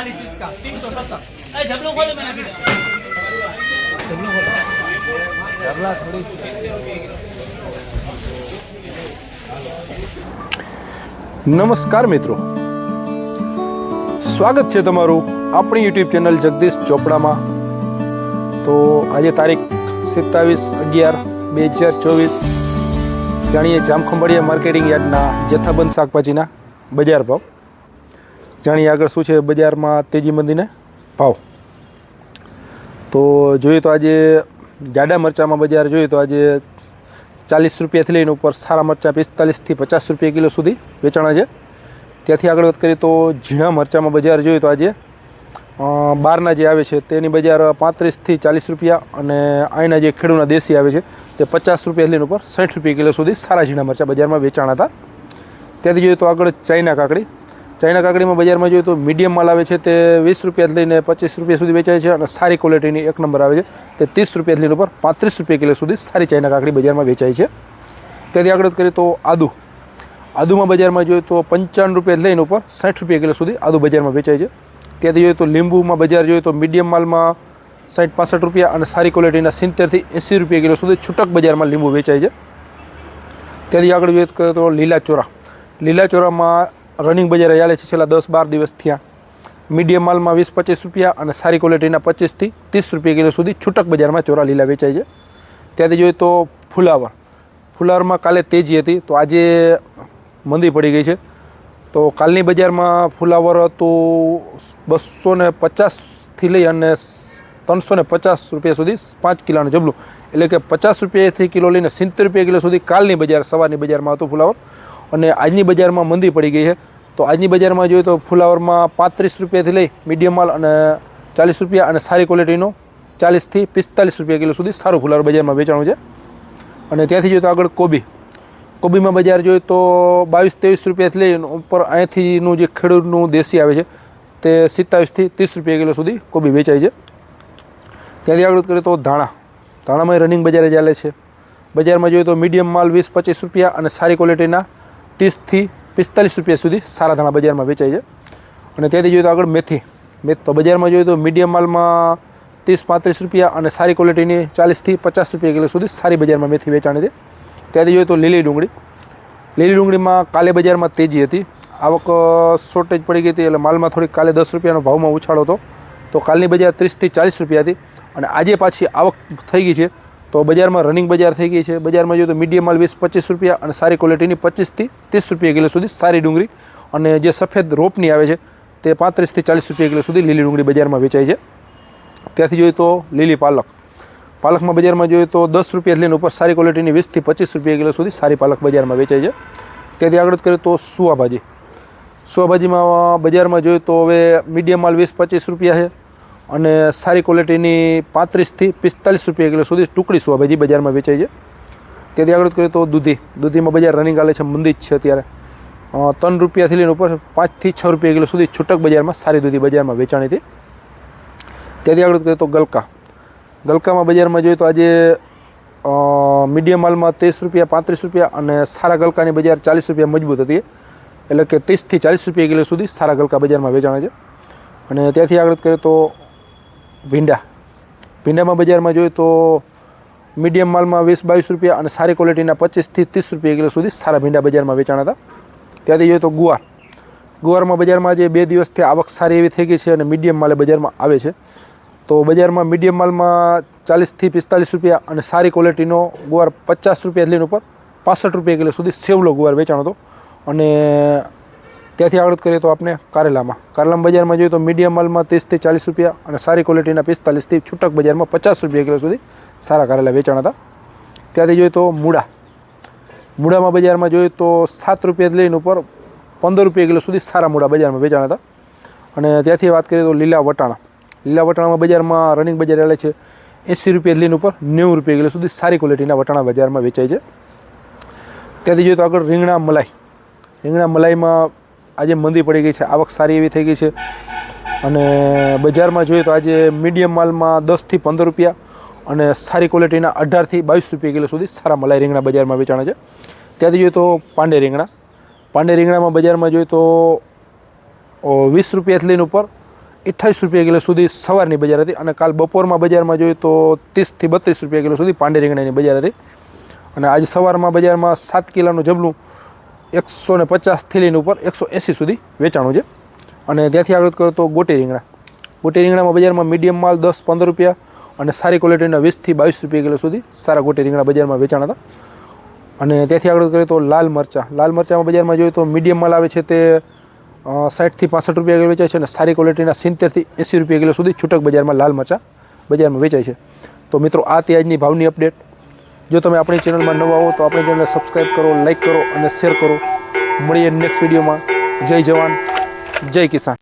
હાલ ઝબલો ખોલીમાં નાખી દો એ ચાલીસ इसका तीन सौ सत्तर એ ઝબલો ખોલીમાં નાખી દો નમસ્કાર મિત્રો સ્વાગત છે તમારું આપણી યુટ્યુબ ચેનલ જગદીશ ચોપડામાં તો આજે તારીખ સત્તાવીસ અગિયાર બે હજાર ચોવીસ જાણીએ જામખંભાળિયા માર્કેટિંગ યાર્ડના જથ્થાબંધ શાકભાજીના બજાર ભાવ જાણીએ આગળ શું છે બજારમાં તેજી મંદીને? ભાવ. તો જોઈએ તો આજે જાડા મરચાંમાં બજાર જોઈએ તો આજે ચાલીસ રૂપિયાથી લઈને ઉપર સારા મરચાં પિસ્તાલીસથી પચાસ રૂપિયા કિલો સુધી વેચાણા છે. ત્યાંથી આગળ વાત કરીએ તો ઝીણા મરચાંમાં બજાર જોઈએ તો આજે બહારના જે આવે છે તેની બજાર પાંત્રીસથી ચાલીસ રૂપિયા અને અહીંના જે ખેડૂના દેશી આવે છે તે પચાસ રૂપિયા લઈને ઉપર સાઠ રૂપિયા કિલો સુધી સારા ઝીણા મરચાં બજારમાં વેચાણા હતા. ત્યાંથી જોઈએ તો આગળ ચાઇના કાકડી ચાઇના કાકડીમાં બજારમાં જોઈએ તો મીડિયમ માલ આવે છે તે વીસ રૂપિયાથી લઈને પચીસ રૂપિયા સુધી વેચાય છે અને સારી ક્વોલિટીની એક નંબર આવે છે તે ત્રીસ રૂપિયાથી લઈને ઉપર પાંત્રીસ રૂપિયા કિલો સુધી સારી ચાઇના કાકડી બજારમાં વેચાય છે. ત્યાંથી આગળ કરીએ તો આદુ. આદુમાં બજારમાં જોઈએ તો પંચાવન રૂપિયા લઈને ઉપર સાઠ રૂપિયા કિલો સુધી આદુ બજારમાં વેચાય છે. ત્યાંથી જોઈએ તો લીંબુમાં બજાર જોઈએ તો મીડિયમ માલમાં સાઠ પાસઠ રૂપિયા અને સારી ક્વોલિટીના સિત્તેરથી એંસી રૂપિયા કિલો સુધી છૂટક બજારમાં લીંબુ વેચાય છે. ત્યાંથી આગળ જોઈએ તો લીલા ચોરા લીલા ચોરામાં રનિંગ બજારે ચાલે છે. છેલ્લા દસ બાર દિવસ થયા. મીડિયમ માલમાં વીસ પચીસ રૂપિયા અને સારી ક્વોલિટીના પચીસથી ત્રીસ રૂપિયા કિલો સુધી છૂટક બજારમાં ચોરા લીલા વેચાય છે. ત્યાંથી જોઈએ તો ફુલાવર. ફુલાવરમાં કાલે તેજી હતી, તો આજે મંદી પડી ગઈ છે. તો કાલની બજારમાં ફુલાવર હતું બસો ને પચાસથી લઈ અને ત્રણસો ને પચાસ રૂપિયા સુધી પાંચ કિલોનું જબલું. એટલે કે પચાસ રૂપિયાથી કિલો લઈને સિત્તેર રૂપિયા કિલો સુધી કાલની બજાર, સવારની બજારમાં હતું ફુલાવર. અને આજની બજારમાં મંદી પડી ગઈ છે. તો આજની બજારમાં જોઈએ તો ફુલાવરમાં પાંત્રીસ રૂપિયાથી લઈ મીડિયમ માલ અને ચાલીસ રૂપિયા અને સારી ક્વોલિટીનો ચાલીસથી પિસ્તાલીસ રૂપિયા કિલો સુધી સારું ફુલાવર બજારમાં વેચાણું છે. અને ત્યાંથી જોઈએ તો આગળ કોબી. કોબીમાં બજાર જોઈએ તો બાવીસ ત્રેવીસ રૂપિયાથી લઈ ઉપર અહીંથીનું જે ખેડૂતનું દેશી આવે છે તે સિત્તાવીસથી ત્રીસ રૂપિયા કિલો સુધી કોબી વેચાય છે. ત્યાંથી આગળ કરીએ તો ધાણા. ધાણામાં રનિંગ બજારે ચાલે છે. બજારમાં જોઈએ તો મીડિયમ માલ વીસ પચીસ રૂપિયા અને સારી ક્વોલિટીના ત્રીસથી પિસ્તાલીસ રૂપિયા સુધી સારા ધાણા બજારમાં વેચાય છે. અને ત્યાંથી જોઈએ તો આગળ મેથી. મેથ તો બજારમાં જોઈએ તો મીડિયમ માલમાં ત્રીસ પાંત્રીસ રૂપિયા અને સારી ક્વોલિટીની ચાલીસથી પચાસ રૂપિયા કિલો સુધી સારી બજારમાં મેથી વેચાણી હતી ત્યાંથી જોઈએ તો લીલી ડુંગળી. લીલી ડુંગળીમાં કાલે બજારમાં તેજી હતી. આવક શોર્ટેજ પડી ગઈ હતી એટલે માલમાં થોડીક કાલે દસ રૂપિયાનો ભાવમાં ઉછાળો હતો. તો કાલની બજાર ત્રીસથી ચાલીસ રૂપિયા હતી. અને આજે પાછી આવક થઈ ગઈ છે. તો બજારમાં રનિંગ બજાર થઈ ગઈ છે. બજારમાં જોઈએ તો મીડિયમ માલ વીસ પચીસ રૂપિયા અને સારી ક્વોલિટીની પચીસથી ત્રીસ રૂપિયા કિલો સુધી સારી ડુંગળી અને જે સફેદ રોપની આવે છે તે પાંત્રીસથી ચાલીસ રૂપિયા કિલો સુધી લીલી ડુંગળી બજારમાં વેચાય છે. ત્યાંથી જોઈએ તો લીલી પાલક. પાલકમાં બજારમાં જોઈએ તો દસ રૂપિયા લઈને ઉપર સારી ક્વોલિટીની વીસથી પચીસ રૂપિયા કિલો સુધી સારી પાલક બજારમાં વેચાય છે. ત્યાંથી આગળ કરીએ તો સુવાભાજી સુવાભાજીમાં બજારમાં જોઈએ તો હવે મીડિયમ માલ વીસ પચીસ રૂપિયા છે. અને સારી ક્વોલિટીની પાંત્રીસથી પિસ્તાલીસ રૂપિયા કિલો સુધી ટુકડી સુવાભાજી બજારમાં વેચાય છે. તેથી આગળ કરીએ તો દૂધી. દૂધીમાં બજાર રનિંગ ચાલે છે, મંદી છે અત્યારે. ત્રણ રૂપિયાથી લઈને ઉપર પાંચથી છ રૂપિયા કિલો સુધી છૂટક બજારમાં સારી દૂધી બજારમાં વેચાણી હતી. ત્યાંથી આગળ કરીએ તો ગલકા. ગલકામાં બજારમાં જોઈએ તો આજે મીડિયમ માલમાં ત્રીસ રૂપિયા, પાંત્રીસ રૂપિયા અને સારા ગલકાની બજાર ચાલીસ રૂપિયા મજબૂત હતી. એટલે કે ત્રીસથી ચાલીસ રૂપિયા કિલો સુધી સારા ગલકા બજારમાં વેચાણા છે. અને ત્યાંથી આગળ કરીએ તો ભીંડા. ભીંડામાં બજારમાં જોઈએ તો મીડિયમ માલમાં વીસ, બાવીસ રૂપિયા અને સારી ક્વોલિટીના પચીસથી ત્રીસ રૂપિયા કિલો સુધી સારા ભીંડા બજારમાં વેચાણ હતા. ત્યાંથી જોઈએ તો ગુવાર. ગુવારમાં બજારમાં જે બે દિવસથી આવક સારી એવી થઈ ગઈ છે અને મીડિયમ માલે બજારમાં આવે છે. તો બજારમાં મીડિયમ માલમાં ચાલીસથી પિસ્તાલીસ રૂપિયા અને સારી ક્વોલિટીનો ગુવાર પચાસ રૂપિયા લઈને ઉપર પાસઠ રૂપિયા કિલો સુધી સેવલો ગુવાર વેચાણ હતો. અને ત્યાંથી આગળ કરીએ તો આપણે કારેલામાં. કારેલામાં બજારમાં જોઈએ તો મીડિયમ માલમાં ત્રીસથી ચાલીસ રૂપિયા અને સારી ક્વોલિટીના પિસ્તાલીસથી છૂટક બજારમાં પચાસ રૂપિયા કિલો સુધી સારા કારેલા વેચાણ હતા. ત્યાંથી જોઈએ તો મૂળા. મૂળામાં બજારમાં જોઈએ તો સાત રૂપિયા લઈને ઉપર પંદર રૂપિયા કિલો સુધી સારા મૂળા બજારમાં વેચાણ હતા. અને ત્યાંથી વાત કરીએ તો લીલા વટાણા. લીલા વટાણામાં બજારમાં રનિંગ બજાર ચાલે છે એંસી રૂપિયા લઈને ઉપર નેવું રૂપિયા કિલો સુધી સારી ક્વોલિટીના વટાણા બજારમાં વેચાય છે. ત્યાંથી જોઈએ તો આગળ રીંગણા મલાઈ. રીંગણા મલાઈમાં આજે મંદી પડી ગઈ છે, આવક સારી એવી થઈ ગઈ છે. અને બજારમાં જોઈએ તો આજે મીડિયમ માલમાં દસથી પંદર રૂપિયા અને સારી ક્વોલિટીના અઢારથી બાવીસ રૂપિયા કિલો સુધી સારા મલાઈ રીંગણા બજારમાં વેચાણ છે. ત્યાંથી જોઈએ તો પાંડે રીંગણા. પાંડે રીંગણામાં બજારમાં જોઈએ તો વીસ રૂપિયાથી લઈને ઉપર અઠ્ઠાવીસ રૂપિયા કિલો સુધી સવારની બજાર હતી અને કાલ બપોરમાં બજારમાં જોઈએ તો ત્રીસથી બત્રીસ રૂપિયા કિલો સુધી પાંડે રીંગણાની બજાર હતી. અને આજે સવારમાં બજારમાં સાત કિલોનું જબલું એકસો ને પચાસ થેલીની ઉપર એકસો એંસી સુધી વેચાણું છે. અને ત્યાંથી આગળ કરો તો ગોટી રીંગણા. ગોટી રીંગણામાં બજારમાં મીડિયમ માલ દસ પંદર રૂપિયા અને સારી ક્વોલિટીના વીસથી બાવીસ રૂપિયા કિલો સુધી સારા ગોટી રીંગણા બજારમાં વેચાણ હતા. અને ત્યાંથી આગળ કરીએ તો લાલ મરચાં. લાલ મરચાંમાં બજારમાં જોઈએ તો મીડિયમ માલ આવે છે તે સાઠથી પાસઠ રૂપિયા કિલો વેચાય છે અને સારી ક્વોલિટીના સિત્તેરથી એંસી રૂપિયા કિલો સુધી છૂટક બજારમાં લાલ મરચાં બજારમાં વેચાય છે. તો મિત્રો, આ તે આજની ભાવની અપડેટ. જો તમે આપણી ચેનલમાં નવા હો તો આપણી ચેનલને સબસ્ક્રાઈબ કરો લાઈક કરો અને શેર કરો. મળીએ નેક્સ્ટ વિડીયોમાં જય જવાન, જય કિસાન.